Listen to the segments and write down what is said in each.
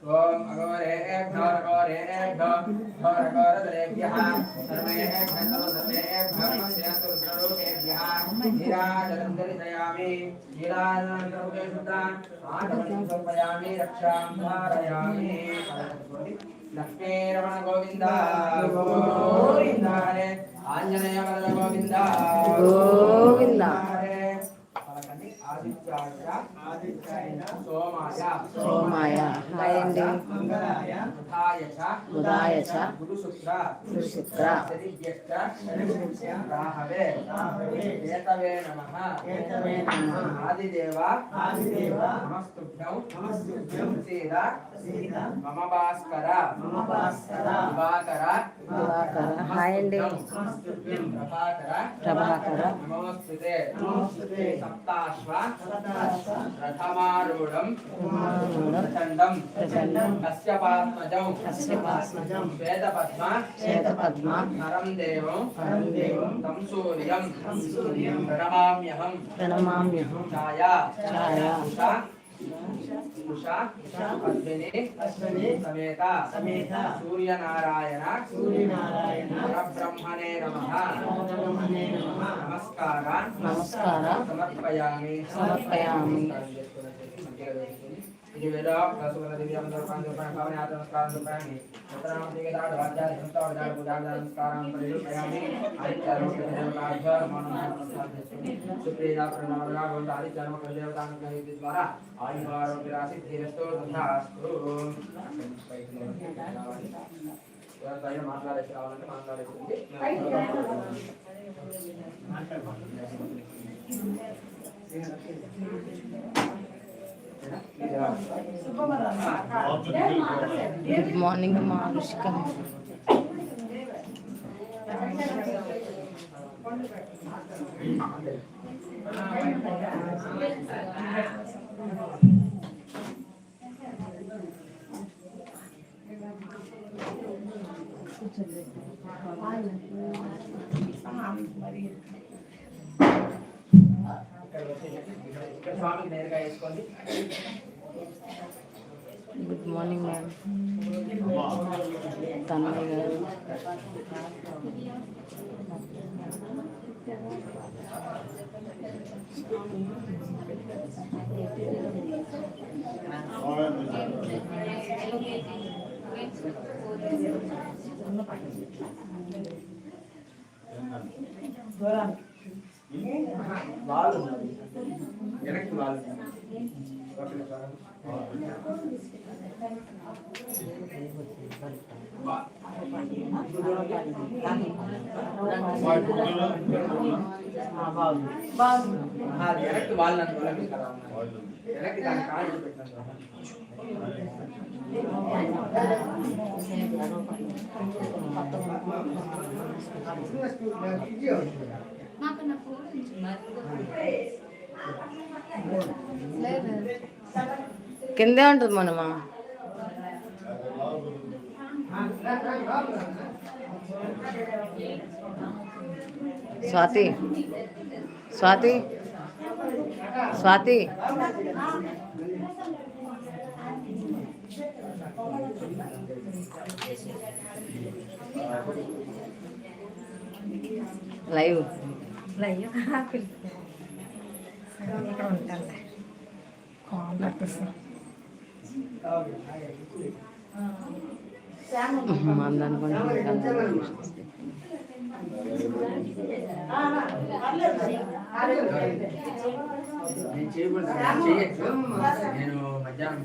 ओम अगोरे एक धर अगोरे एक धर धर अगोर दरेभ्यः सर्वे एक धर सर्वे एक धर श्रेयस्तु सर्वोकेभ्यः नीराजलं दरिदयामि नीराजलं सर्वके शुद्धान् आत्मनि समर्पयामि रक्षां धारयामि लक्ष्मी रमण गोविन्द गोविन्द हरे आञ्जनेय गोविन्द गोविन्द సోమాయ. హాయ్ అండి. మంగళాయ బుధాయ చ. బుధాయ చ. గురు శుక్ర గురు శుక్ర శనిభ్యశ్చ రాహవే. ఏతవే నమః. ఆదిదేవ. నమస్తుభ్యం. సీత. మమ భాస్కర. దివాకర హాయ్ అండి. ప్రభాకర. ప్రభాకర. నమస్తుతే. సప్తాశ్వ. రథమారూఢం ప్రచండం. కశ్యపాత్మజం तस्य पास्मजं श्वेतपद्मा श्वेतपद्मा परं देवं। परं देवं। तं सूर्यं। तं सूर्यं। प्रणमाम्यहं प्रणमाम्यहं छाया। छाया। उषा। उषा। अश्विनी। अश्विनी। समेता। समेता। सूर्यनारायण। सूर्यनारायण। परब्रह्मणे नमः। परब्रह्मणे नमः। नमस्कारः नमस्कारः समर्पयामि। समर्पयामि। వేద ప్రసుల దివ్య మంత్రపాన్ భావన నమస్కారం దుపాని ఉత్తరామ వాద్యాలు నమస్కారం ఆదిత్యాలు సుప్రీత ప్రణవగా గొంత ఆదిత్యాలు ద్వారా ధీరస్తో మాట్లాడేసి రావాలంటే గుడ్ మార్నింగ్ అమ్మా రుషిక ఇక్కడ స్వామికి నేరుగా వేసుకోండి. గుడ్ మార్నింగ్ మ్యామ్ తన్మయ్య గారు. వాళ్ళు ఉన్నది వెనక్కి వాళ్ళు ఓకే సార్. ఆ, అది వెనక్కి నాకు నా ఫోన్ వెనక్కి దాని కిందే ఉంటుంది మనమా? స్వాతి స్వాతి స్వాతి. లైవ్. మందనుకుంటున్నాను నేను చేయకూడదు నేను చేయొచ్చు నేను మధ్యాహ్నం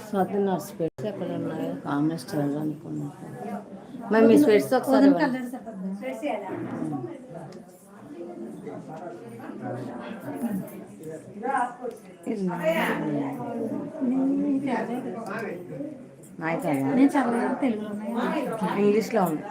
స్వాతి నా స్పెట్స్ ఎక్కడ ఉన్నాయో కామెంట్స్ చదవాలనుకున్నా మరి మీ స్పెట్స్ ఒకసారి తెలుగులో ఇంగ్లీష్లో ఉంది.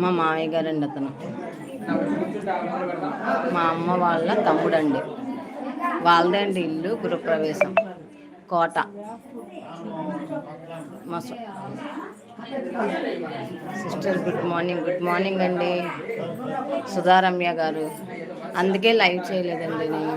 మా మామయ్య గారండి అతను. మా అమ్మ వాళ్ళ తమ్ముడండి. వాళ్ళదే అండి ఇల్లు గృహప్రవేశం. కోట. మా sister good morning good morning అండి. సుధారమ్య గారు. అందుకే లైవ్ చేయలేదండి నేను.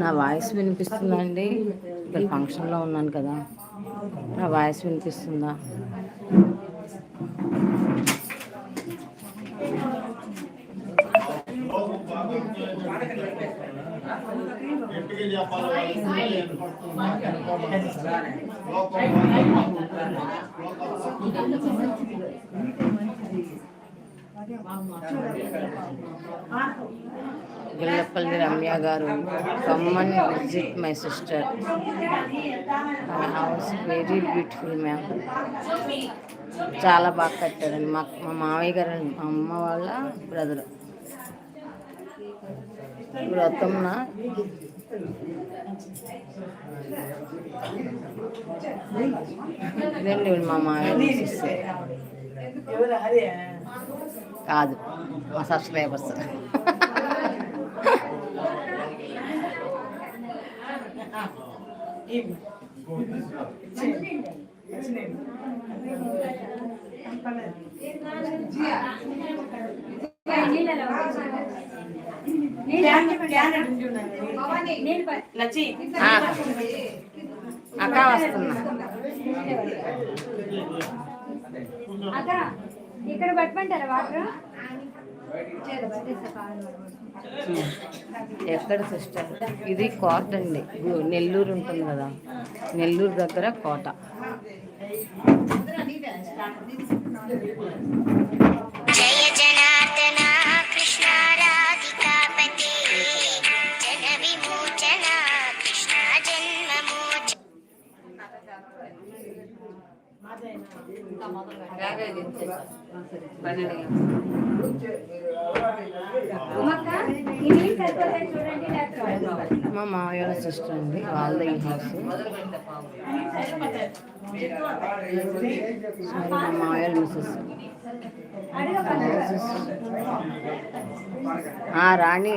నా వాయిస్ వినిపిస్తుందండి. ఇక్కడ ఫంక్షన్లో ఉన్నాను కదా. నా వాయిస్ వినిపిస్తుందా? గుల్లపల్లి రమ్య గారు come on visit my sister. My house very beautiful ma'am. చాలా బాగా కట్టారండి. మా మా మామయ్య గారు మా అమ్మ వాళ్ళ బ్రదర్. వ్రతంన ఇదండి మా మామయ్య సిస్టర్ కాదు. మా సబ్స్క్రైబర్స్. అక్క వస్తున్నా. అక్క. ఇక్కడ పట్టుకుంటారా వాటర్? ఎక్కడ సిస్టర్? ఇది కోట అండి. నెల్లూరు ఉంటుంది కదా. నెల్లూరు దగ్గర కోట. జయ జనార్దన కృష్ణ రాధికాపతే. జన విమోచన కృష్ణ జన్మమోచ అమ్మక్క మా వాళ్ళ సిస్టర్ అండి వాళ్ళది ఈ హౌస్ సారీ మా వాళ్ళ మిస్సెస్ ఆ, రాణి.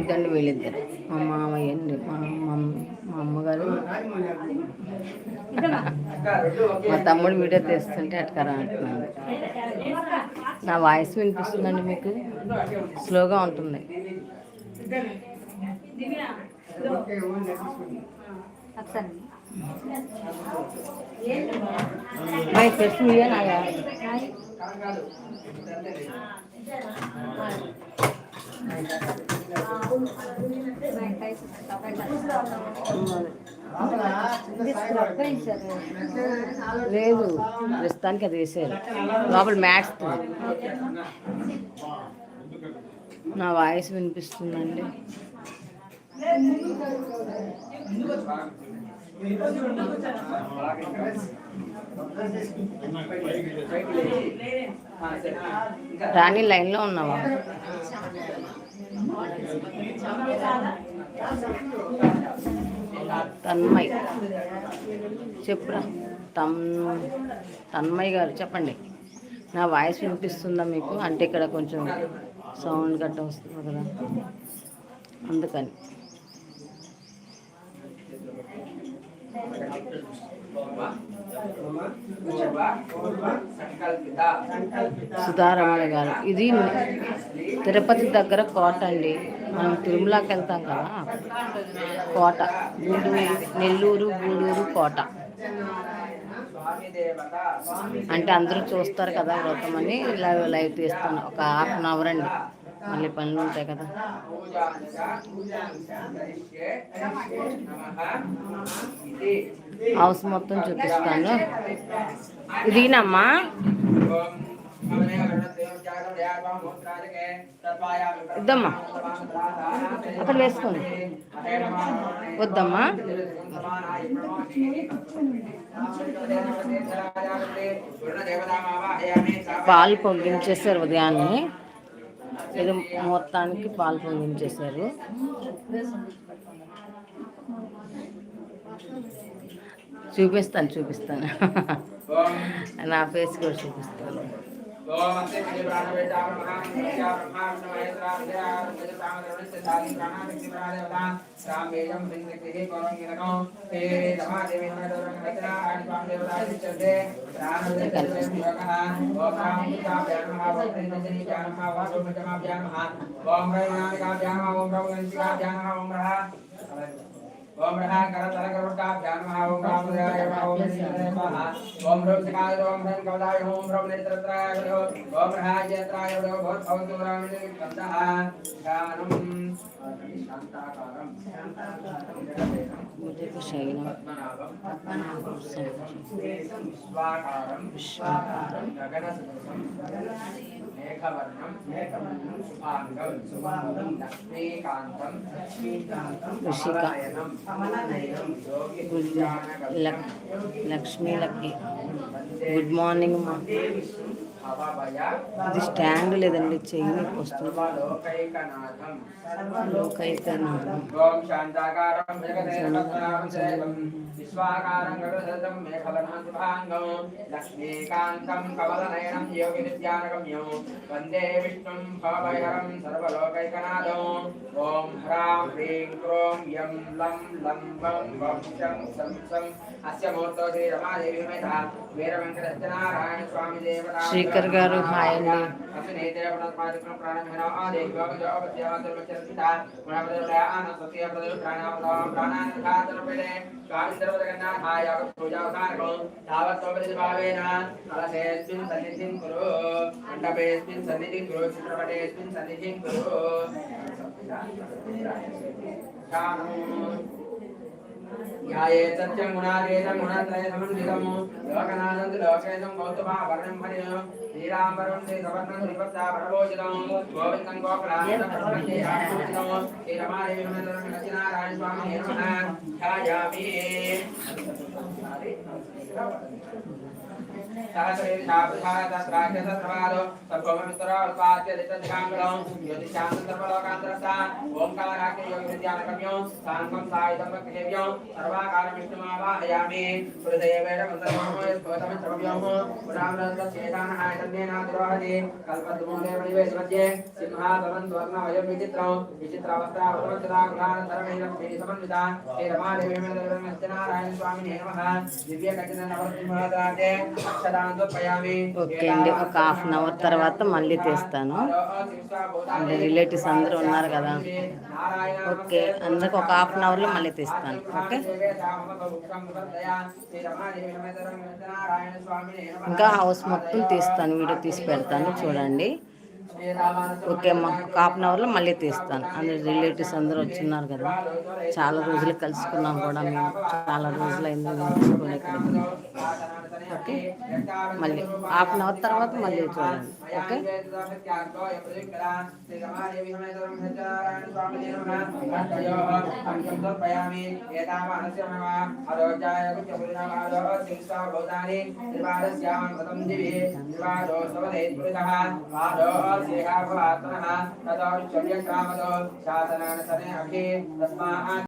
ఇదండి వీళ్ళిద్దరు. మా మామయ్య అండి మా మమ్మీ మా అమ్మగారు. మా తమ్ముడు వీడియో తీస్తుంటే అట్కరా అంటున్నాను నా వాయిస్ వినిపిస్తుందండి మీకు? స్లోగా ఉంటుంది. ఒకసారి మై లేదు ప్రస్తుతానికి అది వేసారు లోపల మ్యాట్స్ నా వాయిస్ వినిపిస్తుందండి. ఎందుకు రాణి లైన్లో ఉన్నావా? తన్మయ్. చెప్పురా. తమ్ తన్మయ్ గారు చెప్పండి. నా వాయిస్ వినిపిస్తుందా మీకు? అంటే ఇక్కడ కొంచెం సౌండ్ గట్ట వస్తుంది కదా. అందుకని. సుధారమణ గారు. ఇది తిరుపతి దగ్గర కోట అండి. మనం తిరుమలకి వెళ్తాం కదా కోట. గూడూరు నెల్లూరు గూడూరు కోట. అంటే అందరూ చూస్తారు కదా వ్రతం అని లైవ్ లైవ్ తీస్తాను ఒక హాఫ్ అన్ అవర్ అండి. మళ్ళీ పనులు ఉంటాయి కదా. హౌస్ మొత్తం చూపిస్తాను. ఇదినమ్మా? ఇద్దమ్మా. అక్కడ వేసుకోండి. వద్దమ్మా. పాలు పొంగించేశారు ఉదయాన్నే. ఇది మొత్తానికి పాలు పొంగించేశారు. చూపిస్తాను చూపిస్తాను నా ఫేస్ కూడా చూపిస్తాను ओम रहा कर तर कर का ध्यान महा ओम राम जय महा ओम श्री महा ओम रम सकाल ओम धन कवदाय ओम रम नेत्र त्राय ग्रह ओम रहा यत्राय ग्रह भव भवतु राम निकंदः ध्यानम शांताकारम शांताकारम मुझे कुशैलम पद्मनाभम पद्मनाभम सर्वेशम विश्वाकारम विश्वाकारम गगनसदसम गगनसदसम मेघवर्णम मेघवर्णम सुभांगम सुभांगम लक्ष्मीकांतम लक्ष्मीकांतम ऋषिकायनम good luck Lakshmi lucky good morning మా వందే విష్ణు భవభయ ఇది స్టాండ్ లేదండి చెయ్యి వస్తుంది. సర్వలోకైకనాథం. లోకైకనాథం ఓం శాంతాకారం జగదేవత్రామశైవం విశ్వాకారం గగనసదం మేఘవర్ణం శుభాంగం. లక్ష్మీకాంతం కమలనయనం యోగి విద్యానగమ్యం వందే విష్ణుం భవభయహరం సర్వలోకైకనాథం. ఓం హ్రాం హ్రీం క్రోం యం లం లం వం వం శం సం సం అస్య మూర్తో శ్రీ రమాదేవి సమేత వీర వెంకట సత్యనారాయణ స్వామి దేవత. శ్రీకర్ గారు హాయ్ అండి. చిత్రపటేస్మిన్ సన్నిధిం కురు ధ్యాయే సత్యం గుణాదేశం గుణత్రయ సమన్వితం లోకనాథం లోకేశం శ్రీరాంబరం శ్రీ సవర్ణం శ్రీపత్సా పరభోజితం గోవిందం శ్రీ రమాదేవి స్వామి ధ్యాయామి सहस्रेन्द्राभ्रातत्राक्षसर्वादो सर्वमितरोपाद्यदितध्याङ्गलौ ज्योतिषान्तर्वलोकान्तरसान् ओङ्काराख्य योगविद्यानकम्यौ साङ्गं सायुधमग्रेव्यौ सर्वाकारविष्णुमावाहयामि हृदयवेण स्तोतमित्रव्योः सिंहा विचित्रावस्था भगवन्तदागुणानन्दरमहिरं श्रीसमन्विता श्रीरमादेवीमेन्द्रविरमस्य नारायणस्वामिने नमः। दिव्यकचितनवर्तिं भवदाते ఓకే అండి ఒక హాఫ్ అన్ అవర్ తర్వాత మళ్ళీ తీస్తాను. అంటే రిలేటివ్స్ అందరూ ఉన్నారు కదా. ఓకే అందరికి ఒక హాఫ్ అన్ అవర్లో మళ్ళీ తీస్తాను. ఓకే? ఇంకా హౌస్ మొత్తం తీస్తాను వీడియో తీసి పెడతాను చూడండి. ఓకే అమ్మా ఒక హాఫ్ అన్ అవర్లో మళ్ళీ తీస్తాను అందరు రిలేటివ్స్ అందరూ వచ్చిన్నారు కదా చాలా రోజులు కలుసుకున్నాం కూడా మేము చాలా రోజులు అయింది ఇక్కడ ఓకే మళ్ళీ హాఫ్ అన్ అవర్ తర్వాత మళ్ళీ చూడండి ఓకే सेवाभवात्मनः ततौ शल्यक्रामतो सने अखे तस्मात्